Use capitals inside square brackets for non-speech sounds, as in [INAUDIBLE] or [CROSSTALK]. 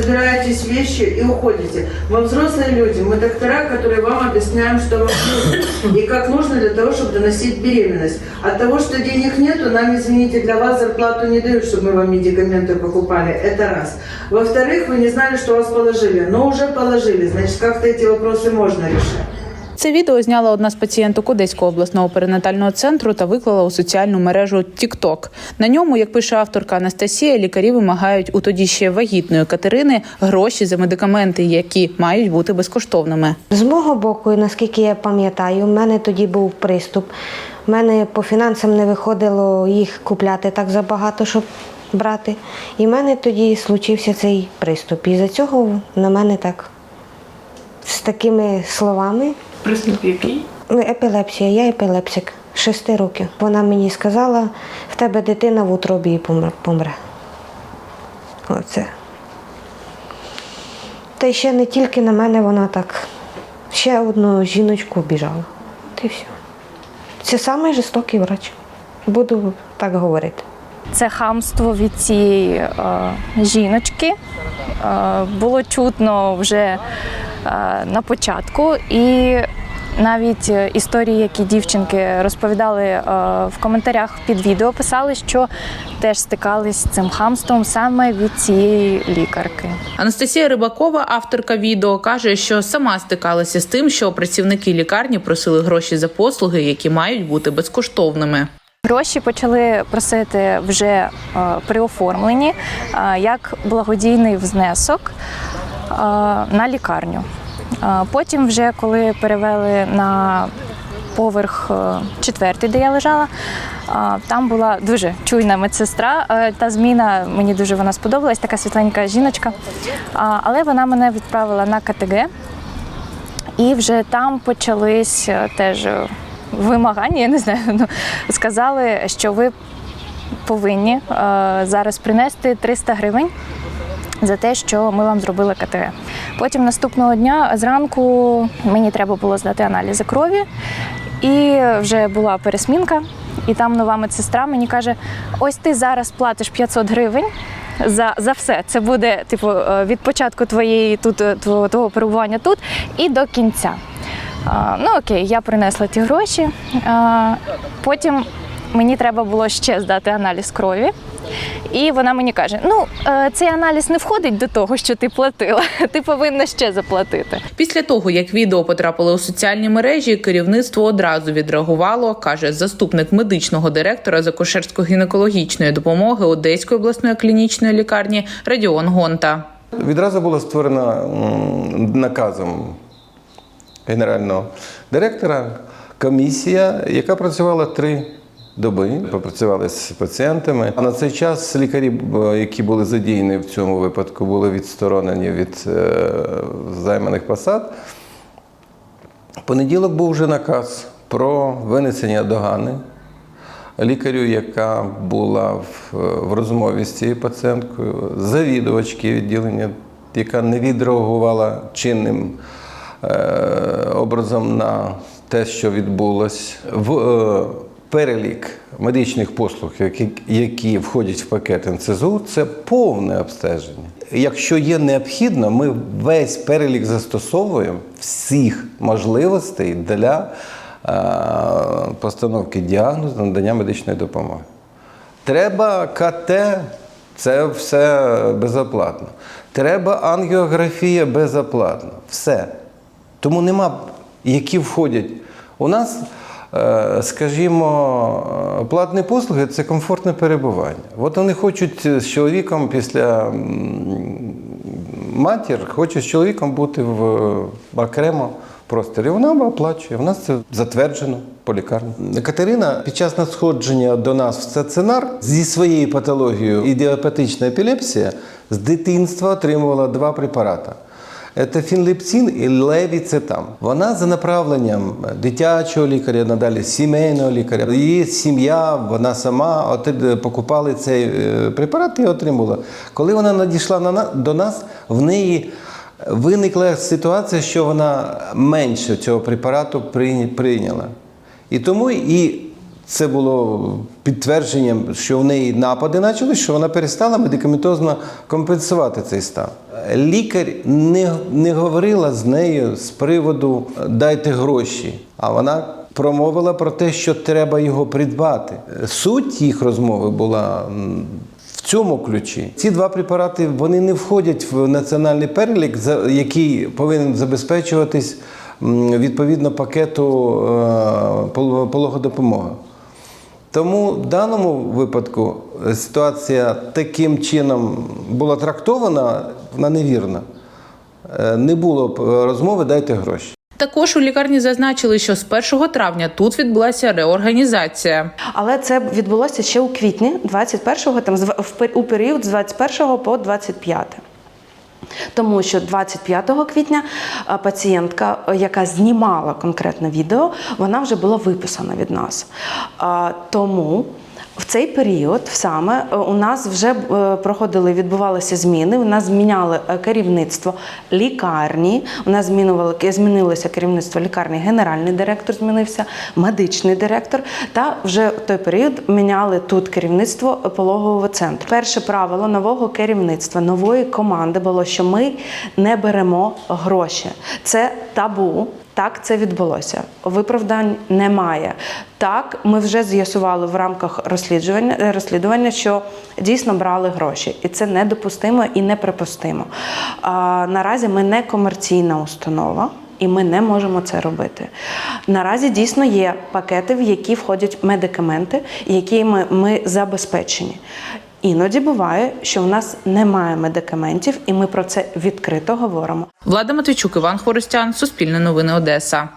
собираетесь вещи и уходите. Мы взрослые люди, мы доктора, которые вам объясняем, что вам нужно и как нужно для того, чтобы доносить беременность. От того, что денег нету, нам, извините, для вас зарплату не дают, чтобы мы вам медикаменты покупали. Это раз. Во-вторых, вы не знали, что вас положили, но уже положили. Значит, как-то эти вопросы можно решать. Це відео зняла одна з пацієнток Одеського обласного перинатального центру та виклала у соціальну мережу TikTok. На ньому, як пише авторка Анастасія, лікарі вимагають у тоді ще вагітної Катерини гроші за медикаменти, які мають бути безкоштовними. З мого боку, наскільки я пам'ятаю, в мене тоді був приступ. У мене по фінансам не виходило їх купляти так забагато, щоб брати. І в мене тоді случився цей приступ. І за цього на мене так з такими словами. Приступ який? Ну, Епілепсія, я епілепсик, шести років. Вона мені сказала, в тебе дитина в утробі помре- помре. Оце. Та й ще не тільки на мене вона так. Ще одну жіночку біжала. Та й все. Це самий жорстокий врач. Буду так говорити. Це хамство від цієї е, жіночки. Е, було чутно вже е, на початку. І навіть е, історії, які дівчинки розповідали е, в коментарях під відео, писали, що теж стикались з цим хамством саме від цієї лікарки. Анастасія Рибакова, авторка відео, каже, що сама стикалася з тим, що працівники лікарні просили гроші за послуги, які мають бути безкоштовними. Гроші почали просити вже е, при оформленні як благодійний внесок на лікарню. Потім, вже коли перевели на поверх е, четвертий, де я лежала, там була дуже чуйна медсестра. Е, Та зміна мені дуже вона сподобалась, така світленька жіночка. Але вона мене відправила на КТГ. І вже там почались е, теж вимагання, я не знаю. Ну, сказали, що ви повинні зараз принести 300 гривень за те, що ми вам зробили КТГ. Потім наступного дня зранку мені треба було здати аналізи крові, і вже була пересмінка. І там нова медсестра мені каже: ось ти зараз платиш 500 гривень. За, за все це буде типу е, від початку твоєї тут е, твого перебування тут і до кінця. А, ну окей, я принесла ті гроші. А, потім мені треба було ще здати аналіз крові. І вона мені каже: ну, е, цей аналіз не входить до того, що ти платила. [LAUGHS] Ти повинна ще заплатити. Після того, як відео потрапило у соціальні мережі, керівництво одразу відреагувало, каже заступник медичного директора з акушерсько-гінекологічної допомоги Одеської обласної клінічної лікарні Радіон Гонта. Відразу була створена наказом генерального директора комісія, яка працювала три доби. Попрацювали з пацієнтами. А на цей час лікарі, які були задіяні в цьому випадку, були відсторонені від е, займаних посад. Понеділок був вже наказ про винесення догани лікарю, яка була в, в розмові з цією пацієнткою, завідувачки відділення, яка не відреагувала чинним е, образом на те, що відбулось. В е, перелік медичних послуг, які, які входять в пакет НСЗУ, це повне обстеження. Якщо є необхідно, ми весь перелік застосовуємо всіх можливостей для е, постановки діагнозу, надання медичної допомоги. Треба КТ, це все безоплатно. Треба ангіографія безоплатно. Все. Тому нема, які входять. У нас, скажімо, е, платні послуги це комфортне перебування. От вони хочуть з чоловіком після матір, хоче з чоловіком бути в окремо просторі. Вона оплачує. У нас це затверджено по лікарні. Катерина під час надходження до нас в стаціонар зі своєю патологією ідіопатична епілепсія з дитинства отримувала два препарати. Це фінлепцин і левіцетам. Вона за направленням дитячого лікаря, надалі сімейного лікаря. Її сім'я, вона сама отри- покупали цей е, препарат і отримала. Коли вона надійшла на до нас, в неї виникла ситуація, що вона менше цього препарату прийняла. І тому і це було підтвердженням, що в неї напади почали, що вона перестала медикаментозно компенсувати цей стан. Лікар не, не говорила з нею з приводу дайте гроші, а вона промовила про те, що треба його придбати. Суть їх розмови була в цьому ключі. Ці два препарати вони не входять в національний перелік, який повинен забезпечуватись відповідно пакету е, пол- пологодопомоги. Тому в даному випадку ситуація таким чином була трактована, вона невірна. Е, Не було б розмови дайте гроші. Також у лікарні зазначили, що з 1 травня тут відбулася реорганізація. Але це відбулося ще у квітні 21-го, там у період з 21 по 25. Тому що 25 квітня пацієнтка, е, яка знімала конкретне відео, вона вже була виписана від нас. Тому в цей період саме е, у нас вже е, проходили, відбувалися зміни. У нас зміняли е, керівництво лікарні. У нас змінювали змінилося керівництво лікарні. Генеральний директор змінився, медичний директор. Та вже в той період міняли тут керівництво пологового центру. Перше правило нового керівництва, нової команди було, що ми не беремо гроші. Це табу. Так, це відбулося. Виправдань немає. Так, ми вже з'ясували в рамках розслідування, е, розслідування, що дійсно брали гроші, і це недопустимо і неприпустимо. А, наразі ми не комерційна установа. І ми не можемо це робити. Наразі дійсно є пакети, в які входять медикаменти, якими ми забезпечені. Іноді буває, що в нас немає медикаментів, і ми про це відкрито говоримо. Влада Матвійчук, Іван Хворостян, Суспільне новини Одеса.